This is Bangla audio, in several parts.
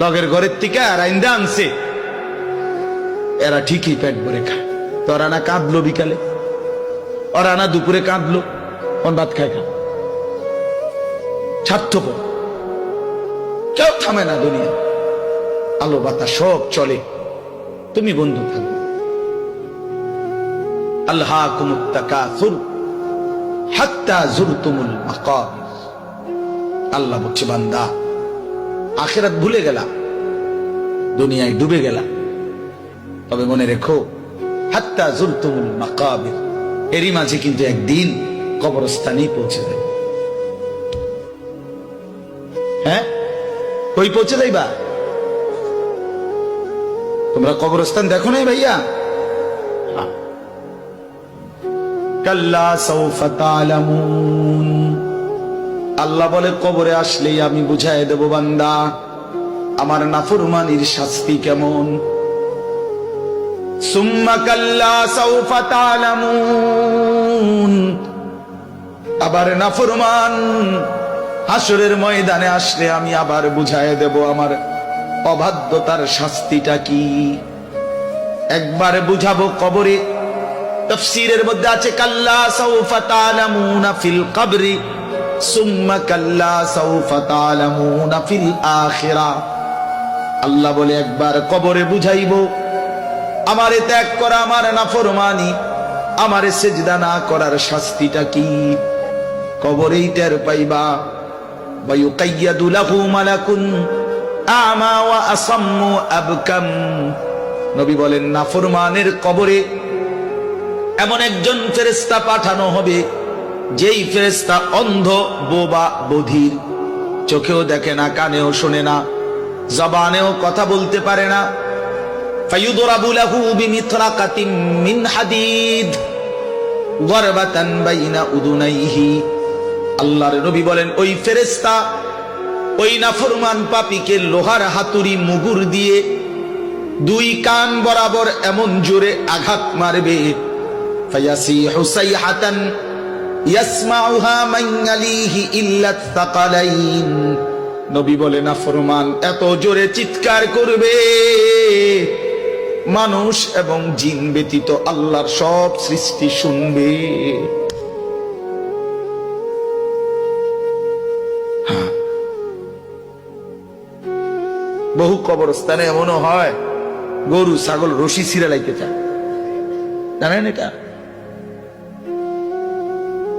লগের ঘরের থেকে আর আইন্দা আনছে। এরা ঠিকই পেট ভরে খায়। তোরা না কাঁদলো বিকালে? ওরা না দুপুরে কাঁদলো? কোন ভাত খায় খা স্বার্থপর কেউ থামে না দুনিয়া। আলো বাতা সব চলে। তুমি বন্ধু থাকবে আল্লাহ কুমুত্তাকাসুর হাত্তা জুরতুমুল মাকাবির আল্লাহ বলছে, বান্দা আখেরাত ভুলে গেলা দুনিয়ায় ডুবে গেলা তবে মনে রেখো, হাত্তা জুরতুমুল মাকাবির। এরই মাঝে কিন্তু একদিন কবরস্থানেই পৌঁছে যাবে। হ্যাঁ? কই পৌঁছে যাইবা? তোমরা কবরস্থান দেখো নাই ভাইয়া? কাল্লা সৌফা তালামুন আল্লাহ বলে, কবরে আসলেই আমি বুঝাই দেব বান্দা, আমার নাফরমানির শাস্তি কেমন? সৌফা আবার নাফরমান হাসরের ময়দানে আসলে আমি আবার বুঝাই দেব, আমার অবাধ্যতার শাস্তিটা কি? একবার বুঝাবো কবরে, তফসিরের মধ্যে আছে, কাল্লা তালামুনা ফিল কবরি সুম্মা কাল্লা সাউফা তালামুনা ফিল আখিরা আল্লাহ বলে একবার কবরে বুঝাইব আমারে ত্যাগ করা আমার নাফরমানি আমারে সেজদা না করার শাস্তিটা কি কবরেই টের পাইবা ويقيد له ملك أعمى وأصم أبكم নবী বলেন নাফরমানের কবরে এমন একজন ফেরেস্তা পাঠানো হবে যেই ফেরেস্তা অন্ধ, বোবা, বধির, চোখেও দেখে না, কানেও শোনে না, জবানেও কথা বলতে পারে না। বলেন, ওই ফেরেস্তা ওই নাফরমান পাপিকে লোহার হাতুড়ি দিয়ে দুই কান বরাবর এমন জোরে আঘাত মারবে। সাইহাতান ইয়াসমাউহা মান ইয়ালিহি ইল্লা তাকালাইন। নবী বলে নাফরমান এত জোরে চিৎকার করবে। মানুষ এবং জিন ব্যতীত আল্লাহর সব সৃষ্টি শুনবে। বহু কবরস্থানে এমনও হয়, গরু, ছাগল, রশি ছিঁড়ে লাইতে চায়। জানেন এটা?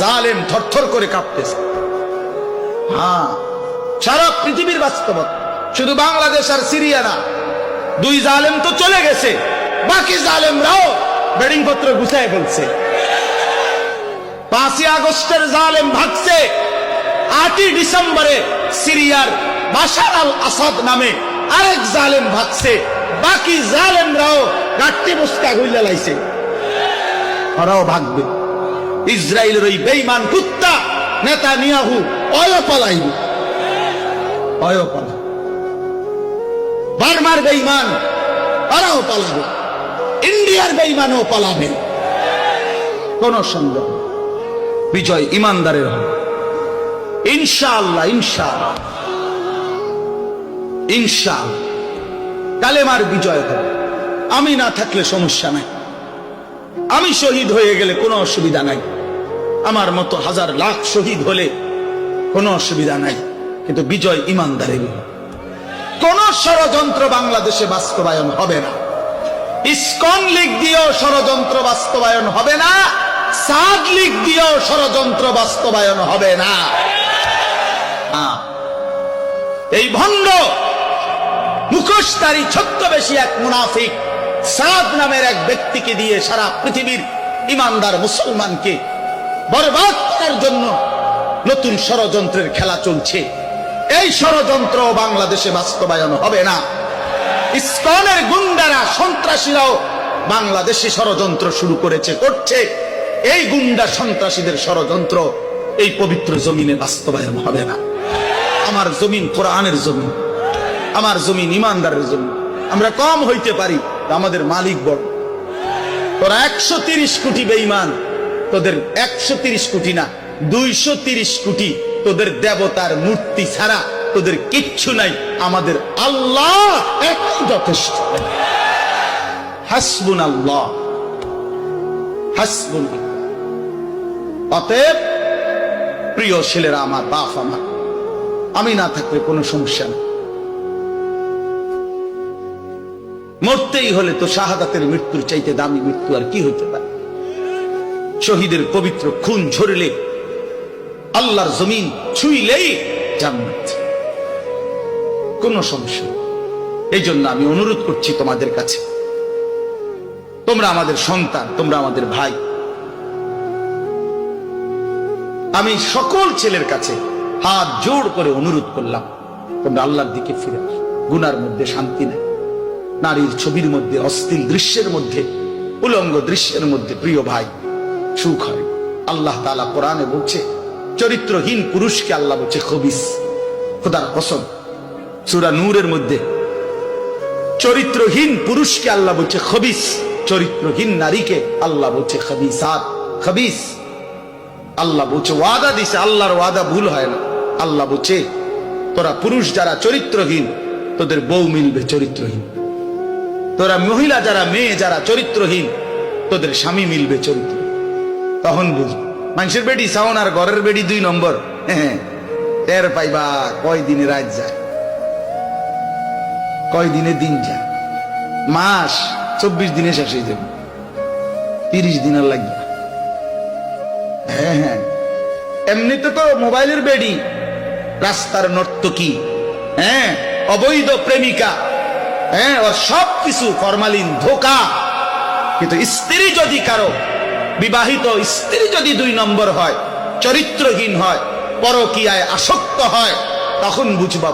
জালেম থরথর করে কাঁপতেছে। হ্যাঁ সারা পৃথিবীর বাস্তবতা। শুধু বাংলাদেশ আর সিরিয়া না, দুই জালেম তো চলে গেছে, বাকি জালেমরাও বেডিং পত্র গুছায় ফেলছে। পাঁচই আগস্টের জালেম ভাগছে, আটই ডিসেম্বরে সিরিয়ার বাশার আল আসাদ নামে আরেক জালেম ভাগছে, বাকি জালেমরাও গাট্টি মুস্কা গুইলা লাইছে। ওরাও ভাগবে। ইসরায়েলের ওই বেইমান কুত্তা, নেতা নিয়াহু অয় পালাইব অয় বার্মার বেইমান ওরাও পালাবে। ইন্ডিয়ার বেইমানও পালাবে। কোন সন্দেহ বিজয় ইমানদারের হবে। ইনশাআল্লাহ ইনশাআল্লাহ। ইনশাআল্লাহ। কালেমার বিজয় হবে। আমি না থাকলে সমস্যা নাই। আমি শহীদ হয়ে গেলে কোনো অসুবিধা নাই। আমার মতো হাজার লাখ শহীদ হলে কোনো অসুবিধা নাই, কিন্তু বিজয় ইমানদারের কোন ষড়যন্ত্র বাংলাদেশে বাস্তবায়ন হবে না। ইসকন লীগ দিয়েও ষড়যন্ত্র বাস্তবায়ন হবে না, সাদ লীগ দিয়েও ষড়যন্ত্র বাস্তবায়ন হবে না। এই ভণ্ড, মুখোশধারী ছদ্মবেশী এক মুনাফিক সাদ নামের এক ব্যক্তিকে দিয়ে সারা পৃথিবীর ইমানদার মুসলমানকে বরবাদ করার জন্য নতুন ষড়যন্ত্রের খেলা চলছে। এই ষড়যন্ত্র বাংলাদেশে বাস্তবায়ন হবে না। ইসকনের গুন্ডারা, সন্ত্রাসীরাও বাংলাদেশে ষড়যন্ত্র শুরু করেছে, করছে। এই গুন্ডা সন্ত্রাসীদের ষড়যন্ত্র এই পবিত্র জমিনে বাস্তবায়ন হবে না। আমার জমিন কোরআনের জমিন, আমার জমিন ইমানদারের জমিন। আমরা কম হইতে পারি। আমাদের মালিক বড়। তোরা একশো তিরিশ কোটি বেইমান তোদের একশো তিরিশ কোটি না, দুইশো তিরিশ কোটি তোদের দেবতার মূর্তি ছাড়া তোদের কিচ্ছু নাই, আমাদের আল্লাহ যথেষ্ট। হাসবুন আল্লাহ হাসবুন। অতএব, প্রিয় ছেলেরা, আমার বাপ, আমার আমি না থাকলে কোনো সমস্যা নেই। মরতেই হলে তো শাহাদাতের মৃত্যুর চাইতে দামি মৃত্যু আর কি হইতে পারে? শহীদের পবিত্র খুন ঝরলে আল্লাহর জমিন ছুইলেই জান্নাত। কোনো সমস্যা এই জন্য আমি অনুরোধ করছি তোমাদের কাছে। তোমরা আমাদের সন্তান, তোমরা আমাদের ভাই। আমি সকল ছেলের কাছে হাত জোর করে অনুরোধ করলাম, তোমরা আল্লাহর দিকে ফিরে গুনার মধ্যে শান্তি নেই। নারীর ছবির মধ্যে অস্থির দৃশ্যের মধ্যে, উলঙ্গ দৃশ্যের মধ্যে প্রিয় ভাই, সুখ হয়। আল্লাহ তালা কোরআনে বলছে, চরিত্রহীন পুরুষকে আল্লাহ বলছে খবিস। খোদার কসম, সুরা নূরের মধ্যে চরিত্রহীন পুরুষকে আল্লাহ বলছে খবিস। চরিত্রহীন নারীকে আল্লাহ বলছে খবিসাত, খবিস। আল্লাহ বলছে ওয়াদা দিছে, আল্লাহর ওয়াদা ভুল হয় না। আল্লাহ বলছে, তোরা পুরুষ যারা চরিত্রহীন, তোদের বউ মিলবে চরিত্রহীন। তোরা মহিলা যারা, মেয়ে যারা, চরিত্রহীন, তোদের স্বামী মিলবে চরিত্র। তখন বুঝ মানুষের বেডি সাউন আর ঘরের বেডি দুই নম্বর। হ্যাঁ টের পাইবা কয় দিনে রাত যায়। কয় দিনে দিন যায়। মাস চব্বিশ দিনে শেষ হয়ে যাবে। তিরিশ দিন আর লাগবে হ্যাঁ হ্যাঁ। এমনিতে তো মোবাইলের বেডি। রাস্তার নর্তকী হ্যাঁ অবৈধ প্রেমিকা। হ্যাঁ ওর সব কিছু ফরমালিন ধোকা। কিন্তু স্ত্রী যদি কারও বিবাহিত, স্ত্রী যদি দুই নম্বর হয়, চরিত্রহীন হয়, পরকীয়ায় আসক্ত হয়, তখন বুঝবা